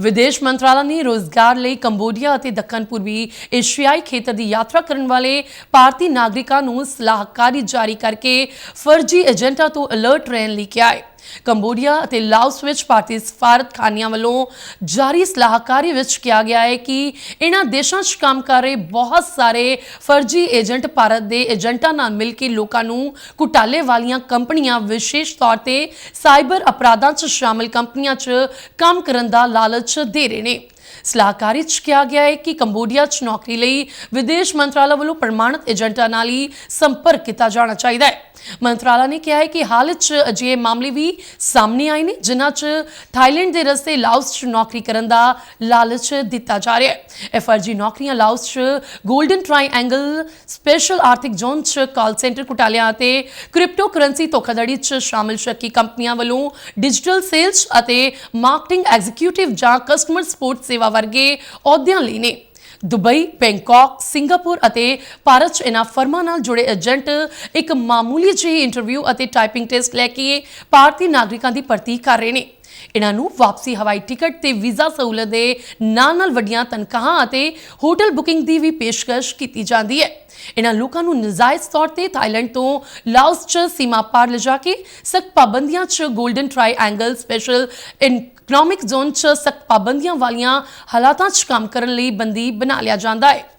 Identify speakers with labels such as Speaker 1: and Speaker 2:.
Speaker 1: ਵਿਦੇਸ਼ ਮੰਤਰਾਲਾ ਨੇ ਰੋਜ਼ਗਾਰ ਲਈ ਕੰਬੋਡੀਆ ਅਤੇ ਦੱਖਣ ਪੂਰਬੀ ਏਸ਼ੀਆਈ ਖੇਤਰ ਦੀ ਯਾਤਰਾ ਕਰਨ ਵਾਲੇ ਭਾਰਤੀ ਨਾਗਰਿਕਾਂ ਨੂੰ ਸਲਾਹਕਾਰੀ ਜਾਰੀ ਕਰਕੇ ਫਰਜ਼ੀ ਏਜੰਟਾਂ ਤੋਂ ਅਲਰਟ ਰਹਿਣ ਲਈ ਕਿਹਾ ਹੈ। ਕੰਬੋਡੀਆ ਅਤੇ ਲਾਓਸ ਵਿੱਚ ਭਾਰਤੀ ਸਫਾਰਤਖਾਨਿਆਂ ਵੱਲੋਂ ਜਾਰੀ ਸਲਾਹਕਾਰੀ ਵਿੱਚ ਕਿਹਾ ਗਿਆ ਹੈ ਕਿ ਇਹਨਾਂ ਦੇਸ਼ਾਂ 'ਚ ਕੰਮ ਕਰ ਰਹੇ ਬਹੁਤ ਸਾਰੇ ਫਰਜ਼ੀ ਏਜੰਟ ਭਾਰਤ ਦੇ ਏਜੰਟਾਂ ਨਾਲ ਮਿਲ ਕੇ ਲੋਕਾਂ ਨੂੰ ਘੁਟਾਲੇ ਵਾਲੀਆਂ ਕੰਪਨੀਆਂ ਵਿਸ਼ੇਸ਼ ਤੌਰ ਤੇ ਸਾਈਬਰ ਅਪਰਾਧਾਂ 'ਚ ਸ਼ਾਮਲ ਕੰਪਨੀਆਂ 'ਚ ਕੰਮ ਕਰਨ ਦਾ ਲਾਲਚ ਦੇ ਰਹੇ ਨੇ। ਸਲਾਹਕਾਰੀ 'ਚ ਕਿਹਾ ਗਿਆ ਹੈ ਕਿ ਕੰਬੋਡੀਆ 'ਚ ਨੌਕਰੀ ਲਈ ਵਿਦੇਸ਼ ਮੰਤਰਾਲਾ ਵੱਲੋਂ ਪ੍ਰਮਾਣਿਤ ਏਜੰਟਾਂ ਨਾਲ ਹੀ ਸੰਪਰਕ ਕੀਤਾ ਜਾਣਾ ਚਾਹੀਦਾ ਹੈ। ਮੰਤਰਾਲਾ ਨੇ ਕਿਹਾ ਹੈ ਕਿ ਹਾਲ 'ਚ ਅਜਿਹੇ ਮਾਮਲੇ ਵੀ ਸਾਹਮਣੇ ਆਏ ਨੇ, ਜਿਨ੍ਹਾਂ 'ਚ ਥਾਈਲੈਂਡ ਦੇ ਰਸਤੇ ਲਾਓਸ 'ਚ ਨੌਕਰੀ ਕਰਨ ਦਾ ਲਾਲਚ ਦਿੱਤਾ ਜਾ ਰਿਹਾ ਹੈ। ਇਹ ਫਰਜ਼ੀ ਨੌਕਰੀਆਂ ਲਾਓਸ 'ਚ 골ਡਨ ਟ੍ਰਾਈਐਂਗਲ ਸਪੈਸ਼ਲ ਆਰਥਿਕ ਜ਼ੋਨ 'ਚ ਕਾਲ ਸੈਂਟਰ ਘੁਟਾਲਿਆਂ ਅਤੇ ਕ੍ਰਿਪਟੋ ਕਰੰਸੀ ਧੋਖਾਧੜੀ 'ਚ ਸ਼ਾਮਲ ਸ਼ੱਕੀ ਕੰਪਨੀਆਂ ਵੱਲੋਂ ਡਿਜੀਟਲ ਸੇਲਸ ਅਤੇ ਮਾਰਕੀਟਿੰਗ ਐਗਜ਼ੀਕਿਊਟਿਵ ਜਾਂ ਕਸਟਮਰ ਸਪੋਰਟ ਸੇਵਾ ਵਰਗੇ ਅਹੁਦਿਆਂ ਲਈ ਨੇ। ਦੁਬਈ, ਬੈਂਕਾਕ, ਸਿੰਗਾਪੁਰ ਅਤੇ ਭਾਰਤ 'ਚ ਇਹਨਾਂ ਫਰਮਾਂ ਨਾਲ ਜੁੜੇ ਏਜੰਟ ਇੱਕ ਮਾਮੂਲੀ ਜਿਹੀ ਇੰਟਰਵਿਊ ਅਤੇ ਟਾਈਪਿੰਗ ਟੈਸਟ ਲੈ ਕੇ ਭਾਰਤੀ ਨਾਗਰਿਕਾਂ ਦੀ ਭਰਤੀ ਕਰ ਰਹੇ ਨੇ। ਇਹਨਾਂ ਨੂੰ ਵਾਪਸੀ ਹਵਾਈ ਟਿਕਟ ਤੇ ਵੀਜ਼ਾ ਸਹੂਲਤ ਦੇ ਨਾਲ ਨਾਲ ਵੱਡੀਆਂ ਤਨਖਾਹਾਂ ਅਤੇ ਹੋਟਲ ਬੁਕਿੰਗ ਦੀ ਵੀ ਪੇਸ਼ਕਸ਼ ਕੀਤੀ ਜਾਂਦੀ ਹੈ। ਇਹਨਾਂ ਲੋਕਾਂ ਨੂੰ ਨਜਾਇਜ਼ ਤੌਰ ਤੇ ਥਾਈਲੈਂਡ ਤੋਂ ਲਾਓਸ 'ਚ ਸੀਮਾ ਪਾਰ ਲਿਜਾ ਕੇ ਸਖਤ ਪਾਬੰਦੀਆਂ 'ਚ golden triangle special economic zone 'ਚ ਸਖਤ ਪਾਬੰਦੀਆਂ ਵਾਲੀਆਂ ਹਾਲਾਤਾਂ 'ਚ ਕੰਮ ਕਰਨ ਲਈ ਬੰਦੀ ਬਣਾ ਲਿਆ ਜਾਂਦਾ ਹੈ।